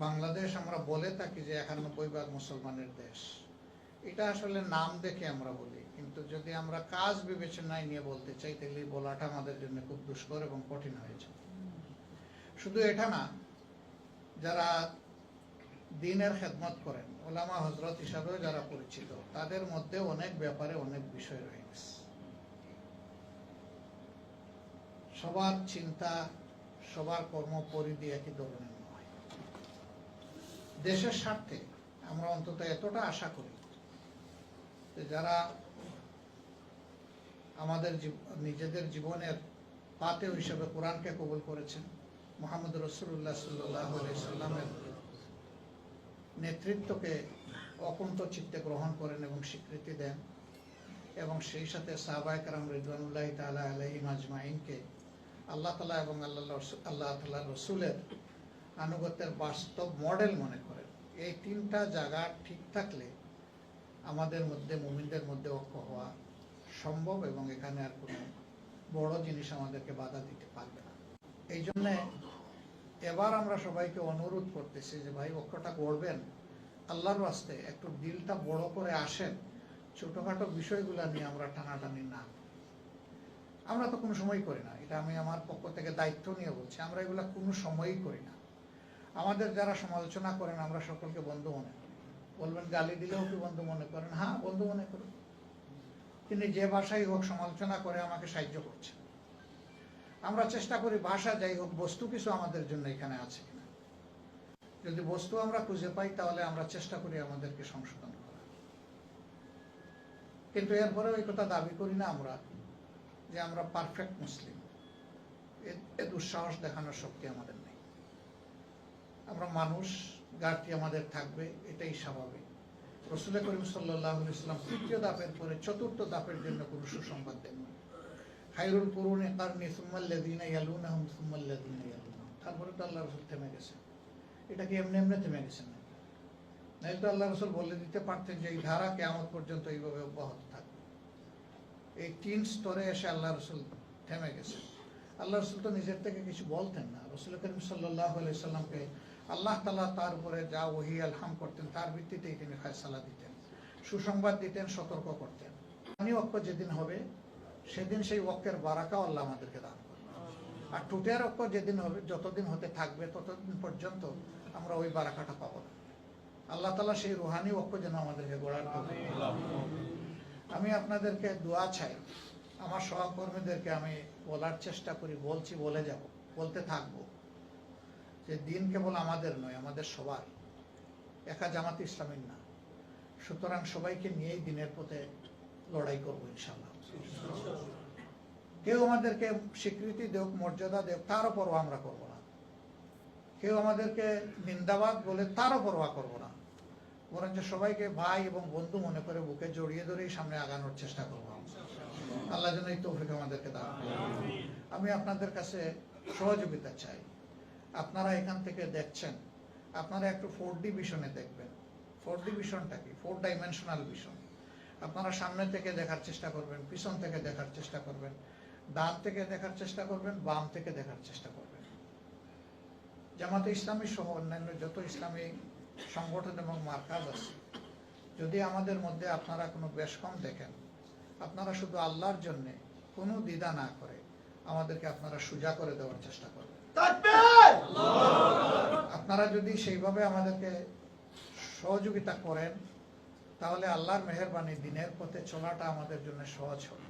বাংলাদেশ আমরা বলে থাকি যে একানব্বই ভাগ মুসলমানের দেশ। এটা আসলে নাম দেখে আমরা বলি। কিন্তু যদি আমরা কাজ বিবেচনায় নিয়ে বলতে চাই, তাহলে বলাটা আমাদের জন্য খুব দুষ্কর এবং কঠিন হয়েছে শুধু এটা না, যারা দিনের খেদমত করেন, ওলামা হজরত হিসাবেও যারা পরিচিত, তাদের মধ্যে অনেক ব্যাপারে অনেক বিষয় রয়ে গেছে। সবার চিন্তা, সবার কর্ম পরিধি একই ধরনের। দেশের স্বার্থে আমরা অন্তত এতটা আশা করি যারা আমাদের নিজেদের জীবনের পাতেও হিসেবে কোরআনকে কবুল করেছেন, মোহাম্মদ রসুল্লাহ সাল্লাহ সাল্লামের নেতৃত্বকে অকুণ্ঠ চিত্তে গ্রহণ করেন এবং স্বীকৃতি দেন এবং সেই সাথে সাহবায় কারাম রিদওয়ানুল্লাহ তালা আলহিম আজমাইনকে আল্লাহ তালা এবং আল্লাহ আল্লাহ তালা রসুলের আনুগত্যের বাস্তব মডেল মনে করেন এই তিনটা জায়গা ঠিক থাকলে আমাদের মধ্যে, মুমিনদের মধ্যে ঐক্য হওয়া সম্ভব এবং এখানে আর কোনো বড় জিনিস আমাদেরকে বাধা দিতে পারবে না। এই জন্যে এবার আমরা সবাইকে অনুরোধ করতেছি যে, ভাই, ঐক্যটা করবেন আল্লাহর রাস্তে একটু দিলটা বড় করে আসেন। ছোটখাটো বিষয়গুলো নিয়ে আমরা টানাটানি না আমরা তো কোনো সময় করি না। এটা আমি আমার পক্ষ থেকে দায়িত্ব নিয়ে বলছি। আমরা এগুলা কোনো সময়ই করি না। আমাদের যারা সমালোচনা করেন, আমরা সকলকে বন্ধু মনে করি। বলবেন গালি দিলেও কি বন্ধু মনে করেন? হ্যাঁ বন্ধু মনে করি। তিনি যে ভাষাই হোক সমালোচনা করে আমাকে সাহায্য করছে আমরা চেষ্টা করি ভাষা যাই হোক, বস্তু কিছু আমাদের জন্য এখানে আছে কিনা। যদি বস্তু আমরা খুঁজে পাই, তাহলে আমরা চেষ্টা করি আমাদেরকে সংশোধন করা কিন্তু এরপরে ওই কথা দাবি করি না আমরা, যে আমরা পারফেক্ট মুসলিম এ দুঃসাহস দেখানোর শক্তি আমাদের নেই। আমরা মানুষ, ঘাটতি আমাদের থাকবে, এটাই স্বাভাবিক। রসুল করিম সাল্লাহ ইসলাম তৃতীয় দাপের পরে চতুর্থ দাপের জন্য কোনো সুসংবাদ দেন খাইরুল কুরুনে কারণে সুম্মাল্লাদিনা ইয়ালুনাহুম সুম্মাল্লাদিনা ইয়ালুনাহুম। তারপরে তো আল্লাহ রসুল থেমে গেছে। এটা কি এমনি এমনি থেমে গেছেন নাইলে তো আল্লাহ রসুল বলে দিতে পারতেন যে এই ধারা কেমন পর্যন্ত এইভাবে অব্যাহত থাকবে। এই তিন স্তরে এসে আল্লাহ রসুল থেমে গেছে। আল্লাহ রসুল তো নিজের থেকে কিছু বলতেন না। রসুল করিম সাল্লাহ সাল্লামকে আল্লাহ তালা তার উপরে যা ওহি, আলহাম করতেন, তার ভিত্তিতেই তিনি ফয়সালা দিতেন, সুসংবাদ দিতেন, সতর্ক করতেন। আমি অক্ষ যেদিন হবে, সেদিন সেই ওয়াক্যের বারাকাও আল্লাহ আমাদেরকে দান আর টুটের অক্ষ যেদিন হবে, যতদিন হতে থাকবে, ততদিন পর্যন্ত আমরা ওই বারাকাটা পাবো না। আল্লাহ তালা সেই রুহানি অক্ষ যেন আমাদেরকে গড়ার। আমি আপনাদেরকে দোয়া চাই আমার সহকর্মীদেরকে আমি বলার চেষ্টা করি, বলছি, বলে যাব, বলতে থাকব। যে দিন কেবল আমাদের নয়, আমাদের সবার। একা জামাত ইসলামের না। সুতরাং সবাইকে নিয়েই দিনের পথে লড়াই করব ইনশাল্লাহ কেউ আমাদেরকে স্বীকৃতি দেব মর্যাদা দেব তারও পরোয়া আমরা করব না। কেউ আমাদেরকে নিন্দাবাদ বলে তারও পরোয়া করব না। বরঞ্চ সবাইকে ভাই এবং বন্ধু মনে করে বুকে জড়িয়ে ধরেই সামনে আগানোর চেষ্টা করব। আল্লাহ যেন এই তৌফিক আমাদেরকে দান আমি আপনাদের কাছে সহযোগিতা চাই। আপনারা এখান থেকে দেখছেন, আপনারা একটু ফোর ডি ভিশনে দেখবেন। ফোর ডি ভিশনটা কি? ফোর ডাইমেনশনাল ভিশন আপনারা সামনে থেকে দেখার চেষ্টা করবেন, পিছন থেকে দেখার চেষ্টা করবেন, ডান থেকে দেখার চেষ্টা করবেন, বাম থেকে দেখার চেষ্টা করবেন। জামাতে ইসলামী সহ অন্যান্য যত ইসলামী সংগঠন এবং মার্কাজ আছে, যদি আমাদের মধ্যে আপনারা কোনো বেশ কম দেখেন আপনারা শুধু আল্লাহর জন্য কোনো দ্বিধা না করে আমাদেরকে আপনারা সুজা করে দেওয়ার চেষ্টা করবেন। আপনারা যদি সেইভাবে আমাদেরকে সহযোগিতা করেন, তাহলে আল্লাহর মেহরবানি দিনের পথে চলাটা আমাদের জন্য সহজ হবে।